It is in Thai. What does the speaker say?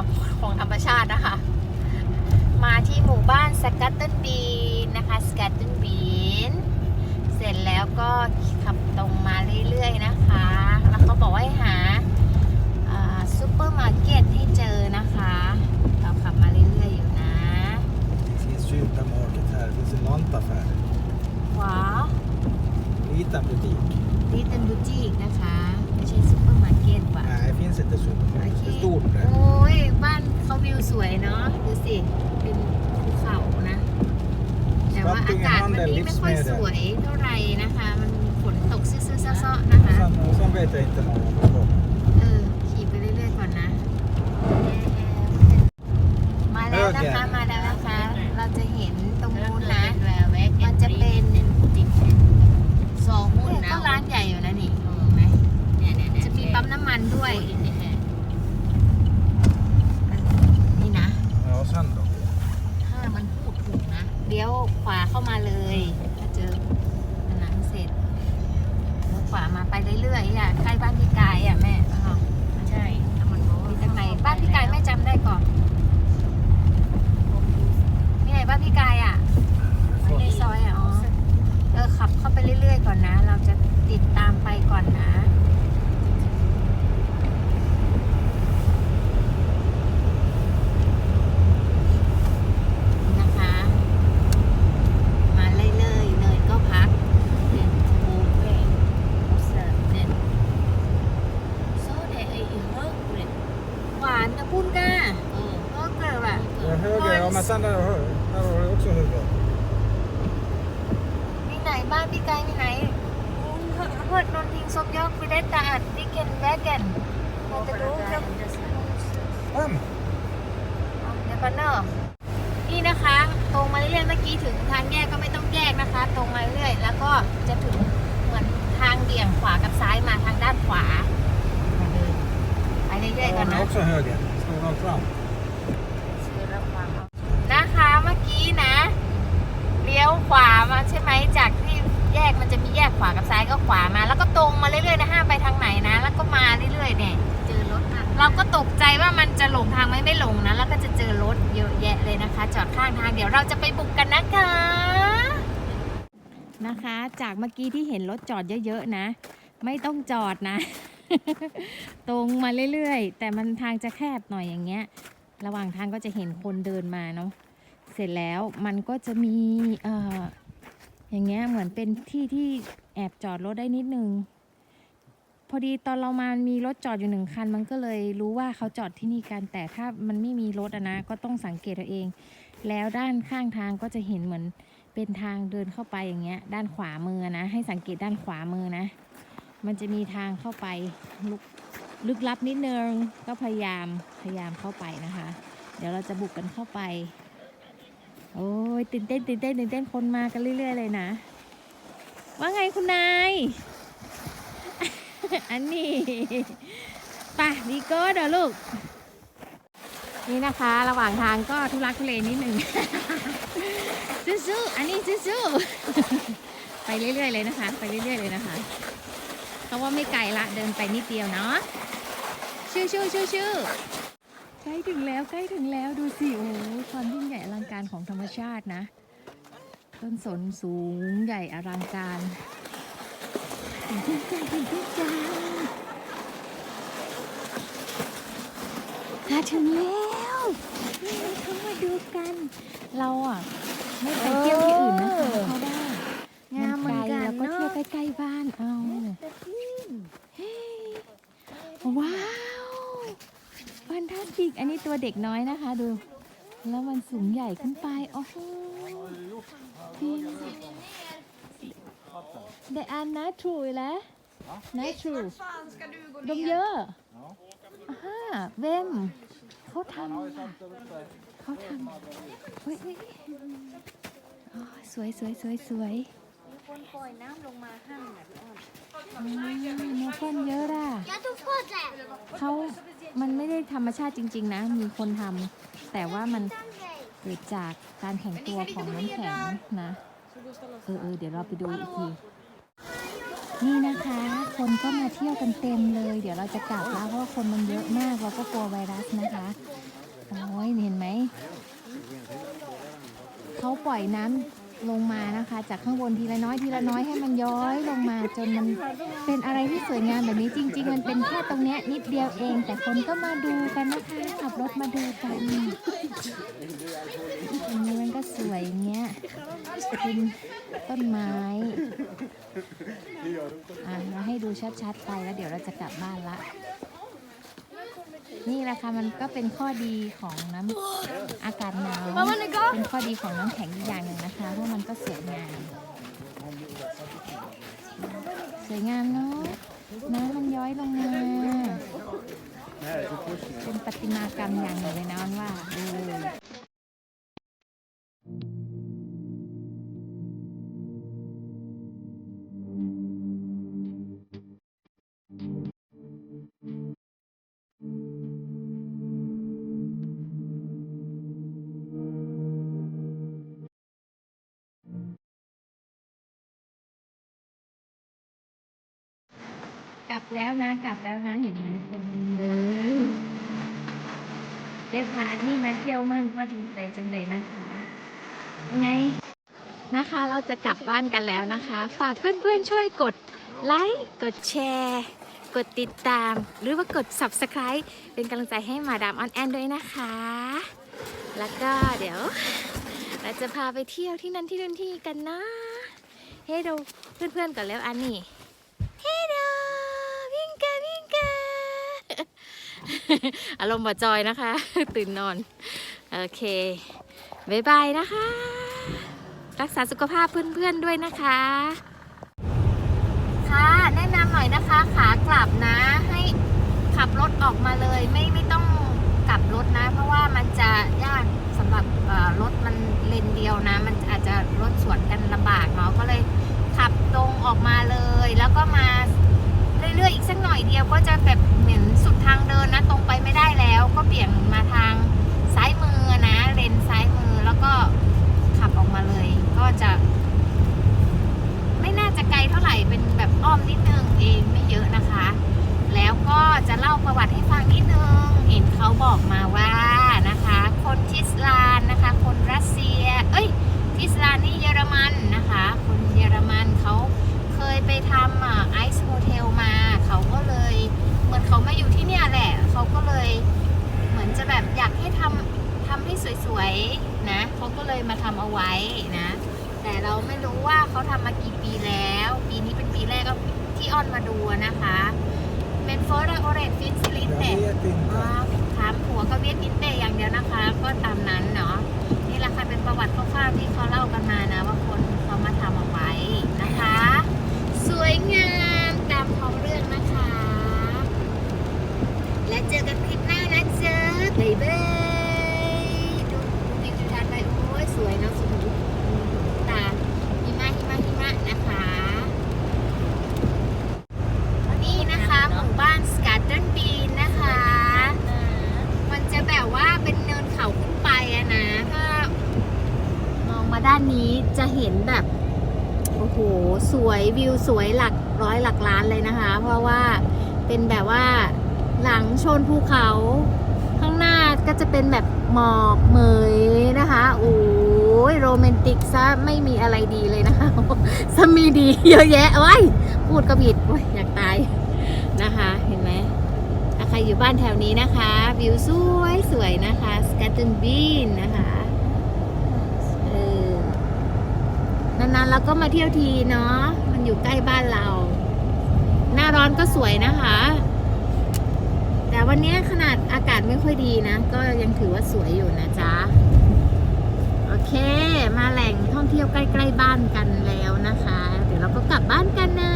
ามของธรรมชาตินะคะ มาที่หมู่บ้านสกัตเติลบีนนะคะสกัตเติลบีนเสร็จแล้วก็ขับตรงมาเรื่อยๆนะคะ แล้วเขาบอกว่าให้หาซูเปอร์มาร์เก็ตให้เจอนะคะ เราขับมาเรื่อยๆอยู่นะ Det finns supermarket här. Det finns en lantaffär. ขวา Liten butik. นี่เป็นบูจิกนะคะ ไม่ใช่ซูเปอร์มาร์เก็ตว่ะ Nej, det finns inte โอ supermarket. เค Det är stort โอ้ där. ยบ้านเขาวิวสวยเนาะดูสิเป็นภูเขานะ แต่ว่าอากาศวันนี้ไม่ค่อยสวยเท่าไหร่นะคะ มันฝนตกซื่อๆซ้อๆนะคะ Och sen, och sen vet jag inte någon vad det เออขี่ไปเรื่อยๆก่อนนะ มาแล้วนะคะมาแล้วนะคะ เราจะเห็นตรงนู้นนะมันจะเป็นสองหุ้นนะก็ร้านใหญ่อยู่นะนี่เห็นไหมจะมีปั๊มน้ำมันด้วย นี่นะ Ja, och sen då? ถ้ามันพูดถูกนะเลี้ยวขวาเข้ามาเลยถ้าเจอผนังเสร็จเลี้ยวขวามาไปเรื่อยๆอะใกล้บ้านพี่กายอะแม่อ้าวใช่ถ้ามันบอกมีตรงไหนบ้านพี่กายแม่จำได้ก่อนนี่ไหนบ้านพี่กายอะไม่ในซอยอะอ๋อเออขับเข้าไปเรื่อยๆก่อนนะ เราจะติดตามไปก่อนนะนะคะ มาเรื่อยๆเลยก็พักเนี่ยโอเคเสิร์ฟเนี่ย Så det är i högre. หวานนะปุ้นก้า Mm. ก็เกลืออะ Ja, höger, ja men sen där, har du- där har du också höger. มีไหนบ้านพี่ไกายมีไหนเพิดนนทิงซบยอกฟิเลตตาอัดดิเกนแวกเกนเราจะรู้เรื่อง Fem! เดี๋ยวกันเนอะนี่นะคะ ตรงมาเรื่อยๆเมื่อกี้ถึงทางแยกก็ไม่ต้องแยกนะคะ ตรงมาเรื่อยๆแล้วก็จะถึงเหมือนทางเบี่ยงขวากับซ้ายมาทางด้านขวามาเลยไปเรื่อยๆก่อน Ja, นะ men också höger. Står rakt fram. ถเยอะแยะเลยนะคะ จอดข้างทางเดี๋ยวเราจะไปบุกกันนะคะนะคะ จากเมื่อกี้ที่เห็นรถจอดเยอะๆนะ ไม่ต้องจอดนะ ตรงมาเรื่อยๆ แต่มันทางจะแคบหน่อยอย่างเงี้ย ระหว่างทางก็จะเห็นคนเดินมาเนาะเสร็จแล้วมันก็จะมีเอ่ออย่างเงี้ยเหมือนเป็นที่ที่แอบจอดรถได้นิดนึง พอดีตอนเรามามีรถจอดอยู่หนึ่งคัน มันก็เลยรู้ว่าเขาจอดที่นี่กันแต่ถ้ามันไม่มีรถนะก็ต้องสังเกตเอาเอง แล้วด้านข้างทางก็จะเห็นเหมือนเป็นทางเดินเข้าไปอย่างเงี้ย ด้านขวามือนะ ให้สังเกตด้านขวามือนะ มันจะมีทางเข้าไปลุกลึกลับนิดนึงก็พยายามพยายามเข้าไปนะคะ เดี๋ยวเราจะบุกกันเข้าไป โอ้ยตื่นเต้นตื่นเต้นตื่นเต้นคนมากันเรื่อย ๆ เลยนะ ว่าไงคุณนาย อันนี้ไปดีโก้เดี๋ยวลูก นี่นะคะ ระหว่างทางก็ทุลักทุเลนิดหนึ่งสู้ๆอันนี้สู้ๆไปเรื่อยๆเลยนะคะ ไปเรื่อยๆเลยนะคะเพราะว่าไม่ไกลละเดินไปนิดเดียวเนาะชื่อชื่อชื่อชื่อใกล้ถึงแล้วใกล้ถึงแล้วดูสิโอ้โหความยิ่งใหญ่อลังการของธรรมชาตินะ ต้นสนสูงใหญ่อลังการ มาถึงแล้วนี่เขามาดูกัน เราอะ ไม่ไปเที่ยวที่อื่นนะคะเขาได้งามเหมือนกันแล้วก็เที่ยวใกล้ๆบ้านเอาว้าวฟันทัสติกอันนี้ตัวเด็กน้อยนะคะดู แล้วมันสูงใหญ่ขึ้นไป โอ้โหพี่ เดอันนะทรูแล้วนะทรูดมเยอะอ่าฮะเวมเขาทำอะเขาทำเฮ้ยเฮ้ยอ๋อสวยสวยสวยสวยคนปล่อยน้ำลงมาห้ามแบบอ้อนอืมเนื้อข้นเยอะล่ะ Jag tog på det. เขามันไม่ได้ธรรมชาติจริง ๆ นะ มีคนทำแต่ว่ามันเกิดจากการแข็งตัวของน้ำแข็งนะ เออเออเดี๋ยวเราไปดูอีกที นี่นะคะ คนก็มาเที่ยวกันเต็มเลย เดี๋ยวเราจะกลับแล้วเพราะว่าคนมันเยอะมากเราก็กลัวไวรัสนะคะโอ้ยเห็นไหมเขาปล่อยน้ำลงมานะคะ จากข้างบนทีละน้อยทีละน้อยให้มันย้อยลงมา จนมันเป็นอะไรที่สวยงามแบบนี้จริง ๆ มันเป็นแค่ตรงเนี้ยนิดเดียวเอง แต่คนก็มาดูกันนะคะขับรถมาดูกันอันนี้มัน ก็สวยอย่างเงี้ย เป็นต้นไม้อะเราให้ดูชัดๆไปแล้วเดี๋ยวเราจะกลับบ้านละ นี่แหละค่ะมันก็เป็นข้อดีของน้ำอากาศหนาว เป็นข้อดีของน้ำแข็งอีกอย่างหนึ่งนะคะเพราะมันก็สวยงาม สวยงามเนาะน้ำมันย้อยลงมาเป็นประติมากรรมอย่างหนึ่งเลยนะวันว่าดู แล้วนะกลับแล้วนะเห็นไหมเลยได้พานี่มาเที่ยวมั่งก็ดีใจจังเลยนะคะไงนะคะ เราจะกลับบ้านกันแล้วนะคะ ฝากเพื่อนๆช่วยกดไลค์กดแชร์กดติดตาม หรือว่ากด subscribe เป็นกำลังใจให้มาดามออนแอนด้วยนะคะ แล้วก็เดี๋ยว เราจะพาไปเที่ยวที่นั่นที่นั่นที่กันนะให้ดูเพื่อนๆก่อนแล้วอันนี้ เฮโด อารมณ์บาจอยนะคะ ตื่นนอน โอเคบายบายนะคะ รักษาสุขภาพเพื่อนๆด้วยนะคะ ค่ะแนะนำหน่อยนะคะ ขากลับนะให้ขับรถออกมาเลย ไม่ไม่ต้องกลับรถนะ เพราะว่ามันจะยากสำหรับรถมันเลนเดียวนะ มันอาจจะรถสวนกันลำบากเนาะก็เลยขับตรงออกมาเลย แล้วก็มา รื่อยๆอีกสักหน่อยเดียวก็จะแบบเหมือนสุดทางเดินนะตรงไปไม่ได้แล้ว ก็เปลี่ยนมาทางซ้ายมือนะเลนซ้ายมือแล้วก็ขับออกมาเลย ก็จะ ไม่น่าจะไกลเท่าไหร่เป็นแบบอ้อมนิดนึงเองไม่เยอะนะคะ แล้วก็จะเล่าประวัติให้ฟังนิดนึง เห็นเขาบอกมาว่านะคะ คนทิสลานนะคะ คนรัสเซีย เอ้ย ทิสลานนี่เยอรมันนะคะ คนเยอรมันเขาเคยไปทำไอซ์โฮเทลมา เขาก็เลยเหมือนเขามาอยู่ที่เนี่ยแหละ เขาก็เลยเหมือนจะแบบอยากให้ทำทำให้สวยๆนะเขาก็เล ยมาทำเอาไว้นะ แต่เราไม่รู้ว่าเขาทำมากี่ปีแล้ว ปีนี้เป็นปีแรกก็ที่ออนมาดูนะคะเป็นโฟร์ดโอเรนฟินซิลินเต้ถามผัวก็เวียดอินเตอย่างเดียวนะคะ ก็ตามนั้นเนาะนี่แหละค่ะเป็นประวัติคร่าวๆที่เขาเล่ากันมานะว่าคนเขามาทำเอาไว้นะคะ สวยงามตามท้องเรื่องนะคะ และเจอกันคลิปหน้านะเจอบ๊ายบายดูดูวิวทิวทัศน์ไปโอ้ยสวยเนาะสุดหูตาหิมะหิมะหิมะนะคะนี่นะคะหมู่บ้านสกัตเดิลบีนนะคะ มันจะแบบว่าเป็นเนินเขาขึ้นไปอะนะ ถ้านนี้จะเห็นแบบ โอ้โห สวยวิวสวยหลักร้อยหลักล้านเลยนะคะ เพราะว่าเป็นแบบว่าหลังชนภูเขา ข้างหน้าก็จะเป็นแบบหมอกเหมยนะคะโอ้ยโรแมนติกซะไม่มีอะไรดีเลยนะคะซะมีดีเยอะแยะว้ายพูดก็ผิดโอ้ยอยากตายนะคะ เห็นไหมใครอยู่บ้านแถวนี้นะคะ วิวสวยสวยนะคะสกัตตันบีนนะคะเออ นานๆเราก็มาเที่ยวทีเนาะมันอยู่ใกล้บ้านเรา หน้าร้อนก็สวยนะคะ แต่วันนี้ขนาดอากาศไม่ค่อยดีนะ ก็ยังถือว่าสวยอยู่นะจ๊ะโอเค มาแหล่งท่องเที่ยวใกล้ ๆ บ้านกันแล้วนะคะ เดี๋ยวเราก็กลับบ้านกันนะ